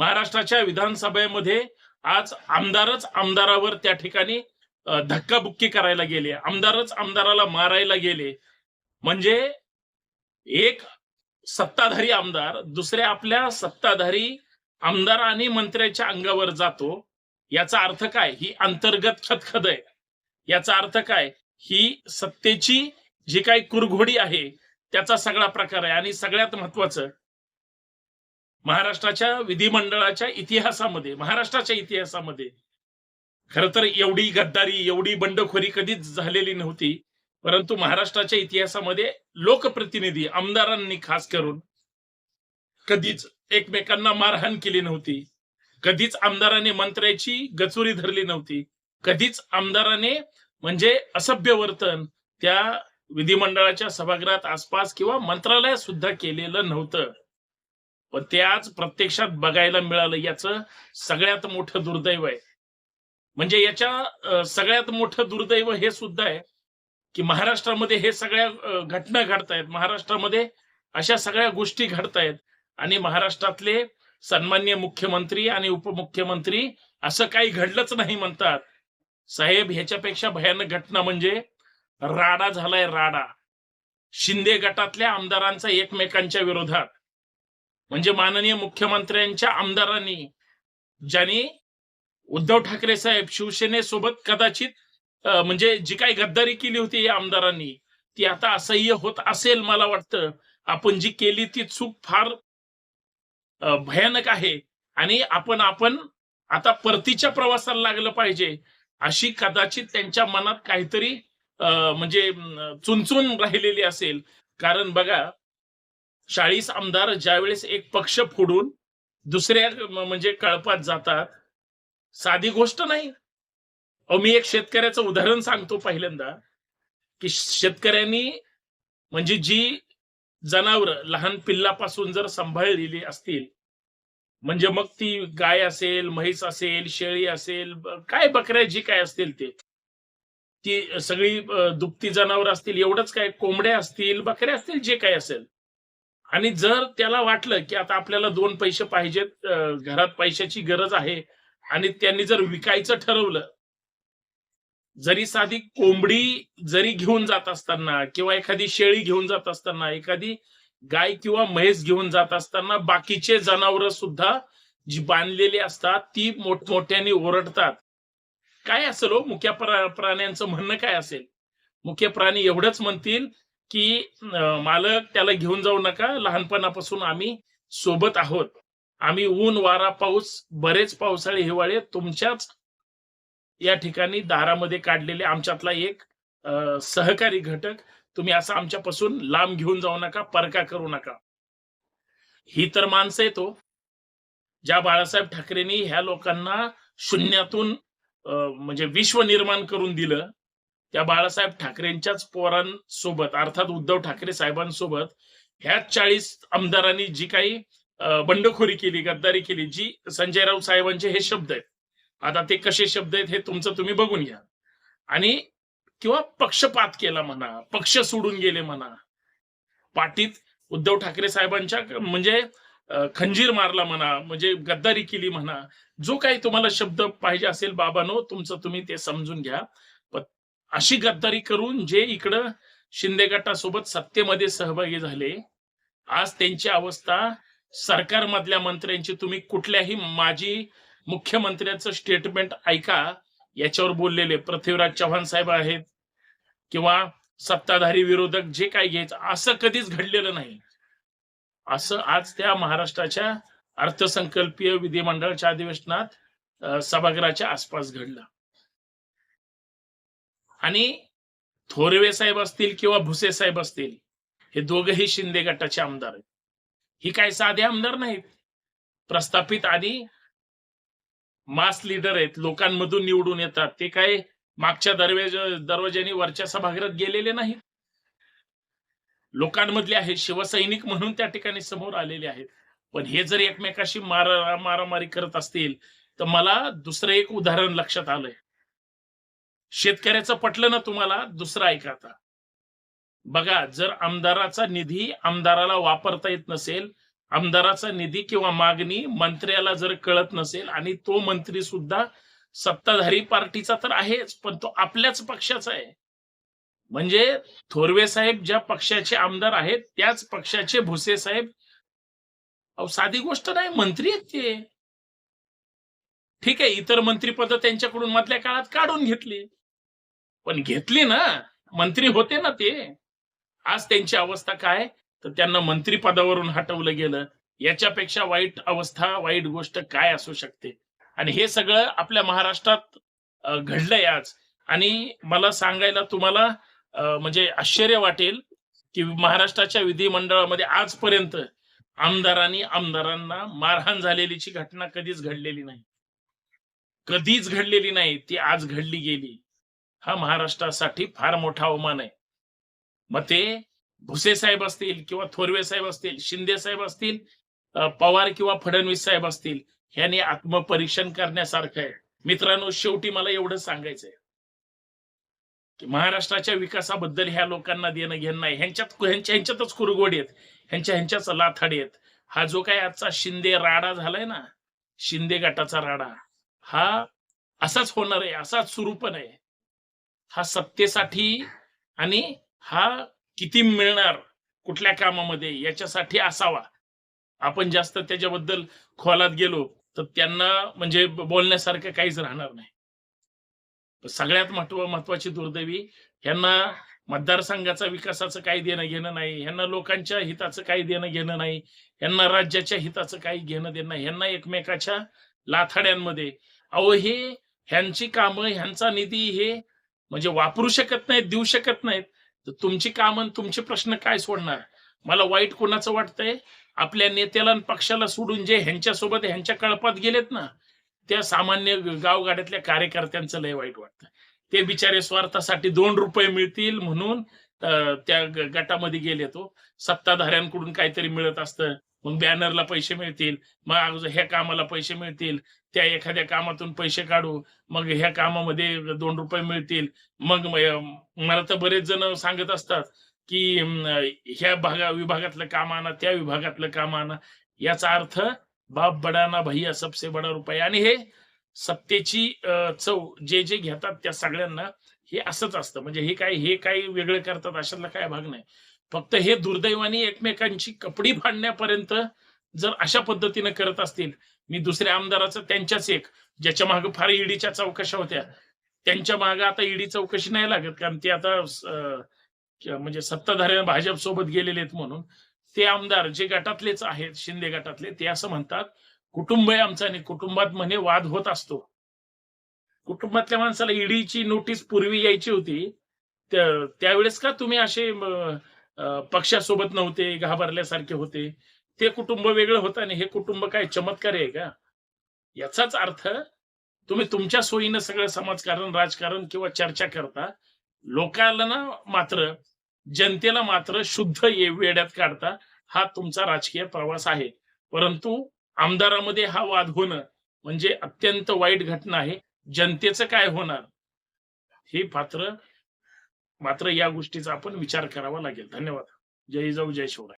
महाराष्ट्राच्या विधानसभेमध्ये आज आमदारच आमदारावर त्या ठिकाणी धक्काबुक्की करायला गेले. आमदारच आमदाराला मारायला गेले. म्हणजे एक सत्ताधारी आमदार दुसऱ्या आपल्या सत्ताधारी आमदार आणि मंत्र्याच्या अंगावर जातो याचा अर्थ काय? ही अंतर्गत खतखद आहे. याचा अर्थ काय? ही सत्तेची जी काही कुरघोडी आहे त्याचा सगळा प्रकार आहे. आणि सगळ्यात महत्वाचं महाराष्ट्राच्या विधिमंडळाच्या इतिहासामध्ये महाराष्ट्राच्या इतिहासामध्ये खर तर एवढी गद्दारी एवढी बंडखोरी कधीच झालेली नव्हती परंतु महाराष्ट्राच्या इतिहासामध्ये लोकप्रतिनिधी आमदारांनी खास करून कधीच एकमेकांना मारहाण केली नव्हती कधीच आमदाराने मंत्र्याची गचुरी धरली नव्हती कधीच आमदाराने म्हणजे असभ्य वर्तन त्या विधिमंडळाच्या सभागृहात आसपास किंवा मंत्रालयात सुद्धा केलेलं नव्हतं. पण ते आज प्रत्यक्षात बघायला मिळालं याचं सगळ्यात मोठं दुर्दैव आहे. म्हणजे याच्या सगळ्यात मोठं दुर्दैव हे सुद्धा आहे की महाराष्ट्रामध्ये हे सगळ्या घटना घडतायत. महाराष्ट्रामध्ये अशा सगळ्या गोष्टी घडतायत. आणि महाराष्ट्रातले सन्मान्य मुख्यमंत्री आणि उपमुख्यमंत्री असं काही घडलंच नाही म्हणतात. साहेब ह्याच्यापेक्षा भयानक घटना म्हणजे राडा झालाय राडा. शिंदे गटातल्या आमदारांचा एकमेकांच्या विरोधात. म्हणजे माननीय मुख्यमंत्र्यांच्या आमदारांनी ज्यांनी उद्धव ठाकरे साहेब शिवसेनेसोबत कदाचित म्हणजे जी काही गद्दारी केली होती या आमदारांनी ती आता असह्य होत असेल मला वाटतं. आपण जी केली ती चूक फार भयानक आहे. आणि आपण आपण आता परतीच्या प्रवासाला लागलं पाहिजे अशी कदाचित त्यांच्या मनात काहीतरी अं, म्हणजे चुनचून चुनचुन राहिलेली असेल. कारण बघा चाळीस आमदार ज्यावेळेस एक पक्ष फोडून दुसऱ्या म्हणजे कळपात जातात. साधी गोष्ट नाही. अ मी एक शेतकऱ्याचं उदाहरण सांगतो पहिल्यांदा की शेतकऱ्यांनी म्हणजे जी जनावर लहान पिल्लापासून जर सांभाळलेली असतील म्हणजे मग ती गाय असेल म्हैस असेल शेळी असेल काय बकऱ्या जी काय असतील ते ती सगळी दुभती जनावर असतील एवढंच काय कोंबड्या असतील बकऱ्या असतील जे काय असेल आणि जर त्याला वाटलं की आता आपल्याला दोन पैसे पाहिजेत घरात पैशाची गरज आहे आणि त्यांनी जर विकायचं ठरवलं जरी साधी कोंबडी जरी घेऊन जात असताना किंवा एखादी शेळी घेऊन जात असताना एखादी गाय किंवा म्हैस घेऊन जात असताना बाकीचे जनावर सुद्धा जी बांधलेली असतात ती मोठमोठ्याने ओरडतात. काय असेल हो? मुख्य प्रा- प्राण्यांचं म्हणणं काय असेल? मुख्य प्राणी एवढंच म्हणतील की मालक त्याला घेऊन जाऊ नका. लहानपणापासून आम्ही सोबत आहोत. आम्ही ऊन वारा पाऊस बरेच पावसाळे हिवाळे तुमच्याच या ठिकाणी दारामध्ये काढलेले आमच्यातला एक सहकारी घटक. तुम्ही असं आमच्यापासून लांब घेऊन जाऊ नका परका करू नका. ही तर माणसं येतो ज्या बाळासाहेब ठाकरेंनी ह्या लोकांना शून्यातून अं, म्हणजे विश्व निर्माण करून दिलं त्या बाळासाहेब ठाकरेंच्याच पोरांसोबत अर्थात उद्धव ठाकरे साहेबांसोबत ह्याच चाळीस आमदारांनी जी काही बंडखोरी केली गद्दारी केली जी संजय राऊत साहेबांचे हे शब्द आहेत. आता ते कसे शब्द आहेत हे तुमचं तुम्ही बघून घ्या. आणि किंवा पक्षपात केला म्हणा पक्ष सोडून गेले म्हणा. पाटीत उद्धव ठाकरे साहेबांच्या म्हणजे खंजीर मारला म्हणा म्हणजे गद्दारी केली म्हणा जो काही तुम्हाला शब्द पाहिजे असेल बाबानो तुमचं तुम्ही ते समजून घ्या. अशी गद्दारी करून जे इकडं शिंदे गटासोबत सत्तेमध्ये सहभागी झाले आज त्यांची अवस्था सरकारमधल्या मंत्र्यांची. तुम्ही कुठल्याही माजी मुख्यमंत्र्यांचं स्टेटमेंट ऐका याच्यावर बोललेले. पृथ्वीराज चव्हाण साहेब आहेत किंवा सत्ताधारी विरोधक जे काही घ्यायचं असं कधीच घडलेलं नाही. असं आज त्या महाराष्ट्राच्या अर्थसंकल्पीय विधिमंडळाच्या अधिवेशनात सभागृहाच्या आसपास घडलं. आणि थोरवे साहेब असतील किंवा भुसे साहेब असतील हे दोघही शिंदे गटाचे आमदार आहेत. ही काय साधे आमदार नाहीत. प्रस्थापित आणि मास लीडर आहेत. लोकांमधून निवडून येतात. ते काय मागच्या दरवाजा दरवाज्याने वरच्या सभागृहात गेलेले नाहीत. लोकांमधले आहेत. शिवसैनिक म्हणून त्या ठिकाणी समोर आलेले आहेत. पण हे जर एकमेकाशी मारा मारामारी करत असतील तर मला दुसरं एक उदाहरण लक्षात आलंय. शेतकऱ्याचं पटलं ना तुम्हाला दुसरं ऐका आता. बघा जर आमदाराचा निधी आमदाराला वापरता येत नसेल आमदाराचा निधी किंवा मागणी मंत्र्याला जर कळत नसेल आणि तो मंत्री सुद्धा सत्ताधारी पार्टीचा तर आहेच पण तो आपल्याच पक्षाचा आहे. म्हणजे थोरवे साहेब ज्या पक्षाचे आमदार आहेत त्याच पक्षाचे भुसे साहेब अहो साधी गोष्ट नाही मंत्री आहेत ते. ठीक आहे इतर मंत्रीपद त्यांच्याकडून मधल्या काळात काढून घेतली. पण घेतली ना मंत्री होते ना ते. आज त्यांची अवस्था काय? तर त्यांना मंत्रीपदावरून हटवलं गेलं. याच्यापेक्षा वाईट अवस्था वाईट गोष्ट काय असू शकते? आणि हे सगळं आपल्या महाराष्ट्रात घडलंय आज. आणि मला सांगायला तुम्हाला म्हणजे आश्चर्य वाटेल की महाराष्ट्राच्या विधिमंडळामध्ये आजपर्यंत आमदारांनी आमदारांना मारहाण झालेलीची घटना कधीच घडलेली नाही. कधीच घडलेली नाही. ती आज घडली गेली. हा महाराष्ट्रासाठी फार मोठा अवमान आहे. मग ते भुसे साहेब असतील किंवा थोरवे साहेब असतील शिंदे साहेब असतील पवार किंवा फडणवीस साहेब असतील ह्याने आत्मपरीक्षण करण्यासारखं आहे. मित्रांनो शेवटी मला एवढं सांगायचंय. की महाराष्ट्राच्या विकासाबद्दल ह्या लोकांना देणं घेणं नाही. ह्यांच्यात ह्यांच्या ह्यांच्यातच कुरगोडी आहेत. ह्यांच्या ह्यांच्याच लाथाडी आहेत. हा जो काय आजचा शिंदे राडा झालाय ना शिंदे गटाचा राडा हा असाच होणार आहे असाच सुरू पण आहे. हा सत्तेसाठी आणि हा किती मिळणार कुठल्या कामामध्ये याच्यासाठी असावा. आपण जास्त त्याच्याबद्दल खोलात गेलो तर त्यांना म्हणजे बोलण्यासारखं काहीच राहणार नाही. सगळ्यात महत्त्व महत्वाची दुर्दैवी ह्यांना मतदारसंघाचा विकासाचं काही देणं घेणं नाही ह्यांना लोकांच्या हिताचं काही देणं घेणं नाही ह्यांना राज्याच्या हिताचं काही घेणं देणं नाही ह्यांना एकमेकाच्या लाथाड्यांमध्ये. अहो हे ह्यांची कामं ह्यांचा निधी हे म्हणजे वापरू शकत नाहीत देऊ शकत नाहीत तर तुमची कामं आणि तुमचे प्रश्न काय सोडणार? मला वाईट कोणाचं वाटतंय? आपल्या नेत्याला आणि पक्षाला सोडून जे ह्यांच्यासोबत ह्यांच्या कळपात गेलेत ना त्या सामान्य गावगाड्यातल्या कार्यकर्त्यांचं लय वाईट वाटतं. ते बिचारे स्वार्थासाठी दोन रुपये मिळतील म्हणून त्या गटामध्ये गेले तो हो. सत्ताधाऱ्यांकडून काहीतरी मिळत असतं. मग बॅनरला पैसे मिळतील मग अगोदर ह्या कामाला पैसे मिळतील त्या एखाद्या कामातून पैसे काढू मग ह्या कामामध्ये दोन रुपये मिळतील. मग मला तर बरेच जण सांगत असतात की ह्या भागा विभागातलं काम आणा त्या विभागातलं काम आणा. याचा अर्थ बाप बडाना भैया सबसे बडा रुपया. आणि हे सत्तेची चव जे जे घेतात त्या सगळ्यांना हे असंच असतं. म्हणजे हे काय हे काही वेगळं करतात अशातला काय भाग नाही. फक्त हे दुर्दैवाने एकमेकांची कपडी फाडण्यापर्यंत जर अशा पद्धतीनं करत असतील मी दुसऱ्या आमदाराचं त्यांच्याच एक ज्याच्या मागे फार ईडीच्या चौकशा होत्या. त्यांच्या मागे आता ईडी चौकशी नाही लागत कारण ते आता म्हणजे सत्ताधाऱ्या भाजप सोबत गेलेले आहेत म्हणून. ते आमदार जे गटातलेच आहेत शिंदे गटातले ते असं म्हणतात कुटुंब आहे आमचं आणि कुटुंबात म्हणे वाद होत असतो. कुटुंबातल्या माणसाला ईडीची नोटीस पूर्वी यायची होती. त्यावेळेस का तुम्ही असे पक्षासोबत नव्हते घाबरल्यासारखे होते. ते कुटुंब वेगळं होतं आणि हे कुटुंब काय चमत्कार आहे का? याचाच अर्थ तुम्ही तुमच्या सोयीनं सगळं समाजकारण राजकारण किंवा चर्चा करता लोकांना ना मात्र जनतेला मात्र शुद्ध ये वेड्यात काढता हा तुमचा राजकीय प्रवास आहे. परंतु आमदारामध्ये हा वाद होणं म्हणजे अत्यंत वाईट घटना आहे. जनतेचं काय होणार? हे पात्र मात्र या गोष्टीचा आपण विचार करावा लागेल. धन्यवाद. जय जाऊ जय शिवराय.